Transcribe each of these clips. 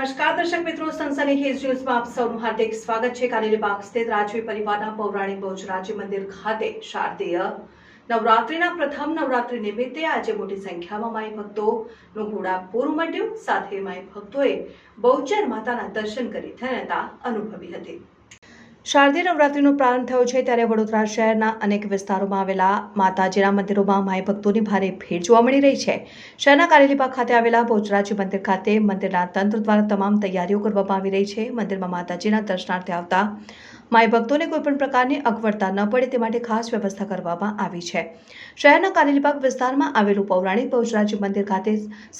નમસ્કાર, દર્શક મિત્રો, સનસની હિલ્સ ન્યૂઝમાં આપ સૌનું હાર્દિક સ્વાગત છે. કારેલી બાગ સ્થિત રાજવી પરિવારના પૌરાણિક બહુચરાજી મંદિર ખાતે શારદીય નવરાત્રિના પ્રથમ નવરાત્રિ નિમિત્તે આજે મોટી સંખ્યામાં માઈ ભક્તોનું ઘોડાપૂર ઉમટ્યું. સાથે માઈ ભક્તોએ બહુચર માતાના દર્શન કરી ધન્યતા અનુભવી હતી. શારદીય નવરાત્રીનો પ્રારંભ થયો છે ત્યારે વડોદરા શહેરના અનેક વિસ્તારોમાં આવેલા માતાજીના મંદિરોમાં માય ભક્તોની ભારે ભીડ જોવા મળી રહી છે. શહેરના કારેલીબાગ ખાતે આવેલા ભોજરાજી મંદિર ખાતે મંદિરના તંત્ર દ્વારા તમામ તૈયારીઓ કરવામાં આવી રહી છે. મંદિરમાં માતાજીના દર્શનાર્થે આવતા માય ભક્તોને કોઈપણ પ્રકારની અગવડતા ન પડે તે માટે ખાસ વ્યવસ્થા કરવામાં આવી છે. શહેરના કારેલીબાગ વિસ્તારમાં આવેલું પૌરાણિક ભોજરાજી મંદિર ખાતે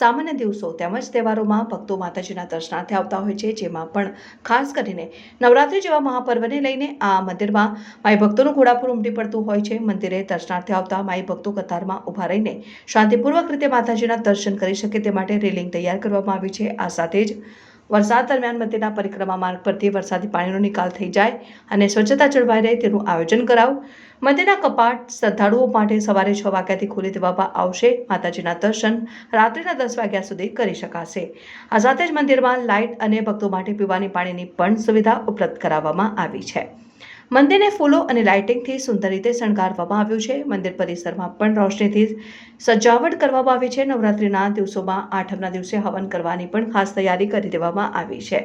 સામાન્ય દિવસો તેમજ તહેવારોમાં ભક્તો માતાજીના દર્શનાર્થે આવતા હોય છે, જેમાં પણ ખાસ કરીને નવરાત્રી જેવા મહાપર્વને લઈને આ મંદિરમાં માઈ ભક્તોનું ઘોડાપુર ઉમટી પડતું હોય છે. મંદિરે દર્શનાર્થે આવતા માઈ ભક્તો કતારમાં ઊભા રહીને શાંતિપૂર્વક રીતે માતાજીના દર્શન કરી શકે તે માટે રેલિંગ તૈયાર કરવામાં આવી છે. આ સાથે જ વરસાદ દરમિયાન મંદિરના પરિક્રમા માર્ગ પરથી વરસાદી પાણીનો નિકાલ થઈ જાય અને સ્વચ્છતા જળવાઈ રહે તેનું આયોજન કરાવું. મંદિરના કપાટ શ્રદ્ધાળુઓ માટે સવારે છ વાગ્યાથી ખોલી દેવામાં આવશે. માતાજીના દર્શન રાત્રિના દસ વાગ્યા સુધી કરી શકાશે. આ સાથે જ મંદિરમાં લાઇટ અને ભક્તો માટે પીવાની પાણીની પણ સુવિધા ઉપલબ્ધ કરાવવામાં આવી છે. મંદિરને ફૂલો અને લાઇટિંગથી સુંદર રીતે શણગારવામાં આવ્યું છે. મંદિર પરિસરમાં પણ રોશનીથી સજાવટ કરવામાં આવી છે. નવરાત્રિના દિવસોમાં આઠમના દિવસે હવન કરવાની પણ ખાસ તૈયારી કરી દેવામાં આવી છે.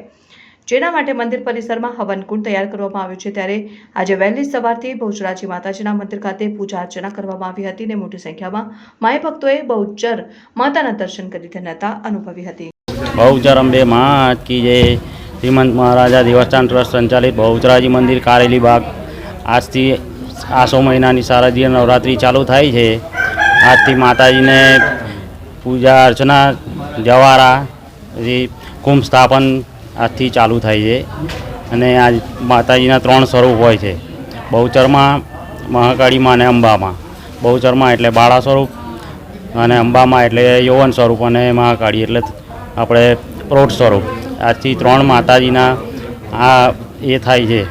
જેના માટે મંદિર પરિસરમાં હવનકુંડ તૈયાર કરવામાં આવ્યું છે. ત્યારે આજે વહેલી સવારથી બહુચરાજી માતાજીના મંદિર ખાતે પૂજા અર્ચના કરવામાં આવી હતી અને મોટી સંખ્યામાં માય ભક્તોએ બહુચર માતાના દર્શન કરી ધન્યતા અનુભવી હતી. બહુચર અંબે મા કી જય. શ્રીમંત મહારાજા દેવસ્થાન ટ્રસ્ટ સંચાલિત બહુચરાજી મંદિર કારેલી બાગ. આજથી આસો મહિનાની શારદીય નવરાત્રિ ચાલુ થાય છે. આજથી માતાજીને પૂજા અર્ચના, જવારા કુંભ સ્થાપન આજથી ચાલુ થાય છે. અને આજ માતાજીના ત્રણ સ્વરૂપ હોય છે. બહુચરમાં મહાકાળીમાં અને અંબામાં. બહુચરમાં એટલે બાળા સ્વરૂપ અને અંબામાં એટલે યૌવન સ્વરૂપ અને મહાકાળી એટલે આપણે પ્રૌઢ સ્વરૂપ. આજથી ત્રણ માતાજીના આ એ થાય છે.